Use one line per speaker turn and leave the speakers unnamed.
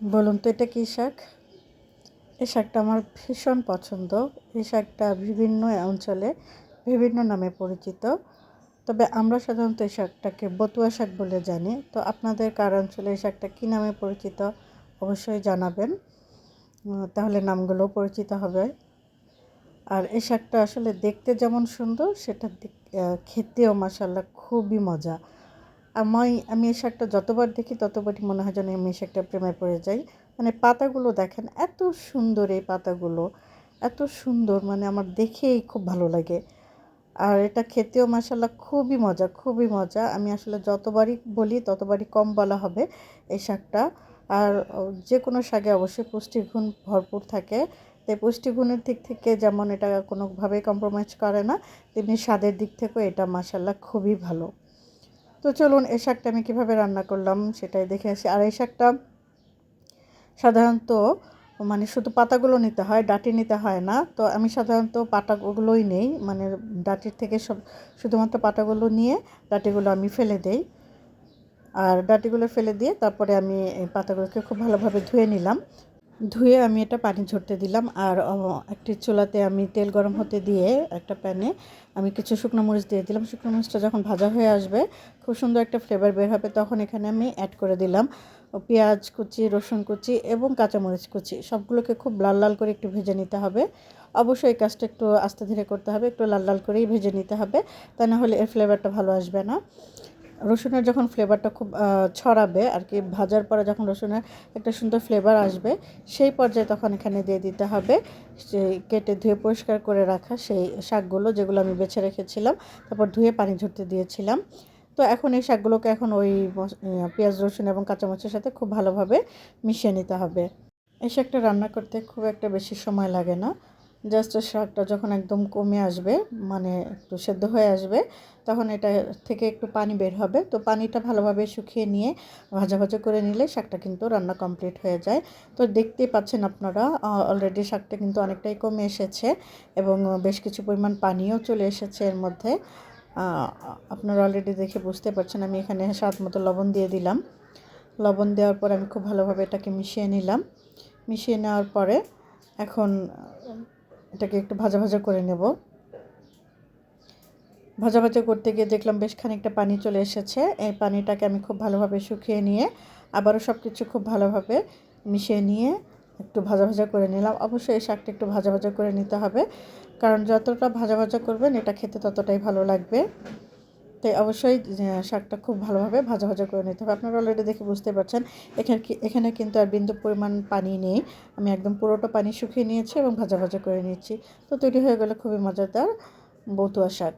বলুন তো, এটা কী শাক? এই শাকটা আমার ভীষণ পছন্দ। এই শাকটা বিভিন্ন অঞ্চলে, বিভিন্ন নামে পরিচিত। তবে আমরা সাধারণত এই শাকটাকে বতুয়া শাক বলে জানি। তো আপনাদের কার অঞ্চলে এই শাকটা কী নামে পরিচিত অবশ্যই জানাবেন। তাহলে নামগুলোও পরিচিত হবে। আর এই শাকটা আসলে দেখতে যেমন সুন্দর সেটা খেতেও মাসাল্লাহ খুবই মজা। আমি আমি এই শাকটা যতবার দেখি ততবারই মনে হয় যেন আমি এই শাকটা প্রেমে পড়ে যাই। মানে পাতাগুলো দেখেন, এত সুন্দর এই পাতাগুলো, এত সুন্দর মানে আমার দেখেই খুব ভালো লাগে। আর এটা খেতেও মাসাল্লাহ খুবই মজা খুবই মজা। আমি আসলে যতবারই বলি ততবারই কম বলা হবে এই শাকটা আর যে কোনো শাকে অবশ্যই পুষ্টিগুণ ভরপুর থাকে। তাই পুষ্টিগুণের দিক থেকে যেমন এটা কোনোভাবেই কম্প্রোমাইজ করে না, তেমনি স্বাদের দিক থেকেও এটা মাসাল্লাহ খুবই ভালো। তো চলুন এই শাকটা আমি কীভাবে রান্না করলাম সেটাই দেখে আসি। আর এই শাকটা সাধারণত মানে শুধু পাতাগুলো নিতে হয়, ডাঁটি নিতে হয় না। তো আমি সাধারণত পাতাগুলোই নেই মানে ডাঁটির থেকে সব শুধুমাত্র পাতাগুলো নিয়ে ডাঁটিগুলো আমি ফেলে দেই। আর ডাঁটিগুলো ফেলে দিয়ে তারপরে আমি পাতাগুলোকে খুব ভালোভাবে ধুয়ে নিলাম। ধুয়ে আমি এটা পানি ঝরতে দিলাম আর একটি চুলাতে আমি তেল গরম হতে দিয়ে একটা প্যানে আমি কিছু শুকনো মরিচ দিয়ে দিলাম। শুকনো মরিচটা যখন ভাজা হয়ে আসবে, খুব সুন্দর একটা ফ্লেভার বের হবে। তখন এখানে আমি অ্যাড করে দিলাম পেঁয়াজ কুচি, রসুন কুচি এবং কাঁচামরিচ কুচি। সবগুলোকে খুব লাল লাল করে একটু ভেজে নিতে হবে। অবশ্যই এই কাজটা একটু আস্তে ধীরে করতে হবে, একটু লাল লাল করেই ভেজে নিতে হবে। তা না হলে এর ফ্লেভারটা ভালো আসবে না। রসুনের যখন ফ্লেভারটা খুব ছড়াবে, আর কি ভাজার পরে যখন রসুনের একটা সুন্দর ফ্লেভার আসবে, সেই পর্যায়ে তখন এখানে দিয়ে দিতে হবে কেটে ধুয়ে পরিষ্কার করে রাখা সেই শাকগুলো যেগুলো আমি বেছে রেখেছিলাম, তারপর ধুয়ে পানি ঝরতে দিয়েছিলাম। তো এখন এই শাকগুলোকে এখন ওই পেঁয়াজ, রসুন এবং কাঁচামরিচের সাথে খুব ভালোভাবে মিশিয়ে নিতে হবে। এই শাকটা রান্না করতে খুব একটা বেশি সময় লাগে না। জাস্ট শাকটা যখন একদম কমে আসবে মানে একটু সেদ্ধ হয়ে আসবে, তখন এটা থেকে একটু পানি বের হবে। তো পানিটা ভালোভাবে শুকিয়ে নিয়ে ভাজা ভাজা করে নিলে শাকটা কিন্তু রান্না কমপ্লিট হয়ে যায়। তো দেখতেই পাচ্ছেন আপনারা অলরেডি শাকটা কিন্তু অনেকটাই কমে এসেছে এবং বেশ কিছু পরিমাণ পানিও চলে এসেছে এর মধ্যে। আপনারা অলরেডি দেখে বুঝতে পারছেন, আমি এখানে স্বাদ মতো লবণ দিয়ে দিলাম। লবণ দেওয়ার পর আমি খুব ভালোভাবে এটাকে মিশিয়ে নিলাম। মিশিয়ে নেওয়ার পরে এখন এটাকে একটু ভাজা ভাজা করে নেব। ভাজা ভাজা করতে গিয়ে দেখলাম বেশ খানিকটা পানি চলে এসেছে। এই পানিটাকে আমি খুব ভালোভাবে শুকিয়ে নিয়ে আবারও সব কিছু খুব ভালোভাবে মিশিয়ে নিয়ে একটু ভাজা ভাজা করে নিলাম। অবশ্যই এই শাকটা একটু ভাজা ভাজা করে নিতে হবে, কারণ যতটা ভাজা ভাজা করবেন এটা খেতে ততটাই ভালো লাগবে। তাই অবশ্যই শাকটা খুব ভালোভাবে ভাজা ভাজা করে নিতে হবে। আপনারা অলরেডি দেখে বুঝতে পারছেন, এখানে এখানে কিন্তু আর বিন্দু পরিমাণ পানি নেই। আমি একদম পুরোটা পানি শুকিয়ে নিয়েছি এবং ভাজা ভাজা করে নিয়েছি তো তৈরি হয়ে গেলে খুবই মজাদার বতুয়া শাক।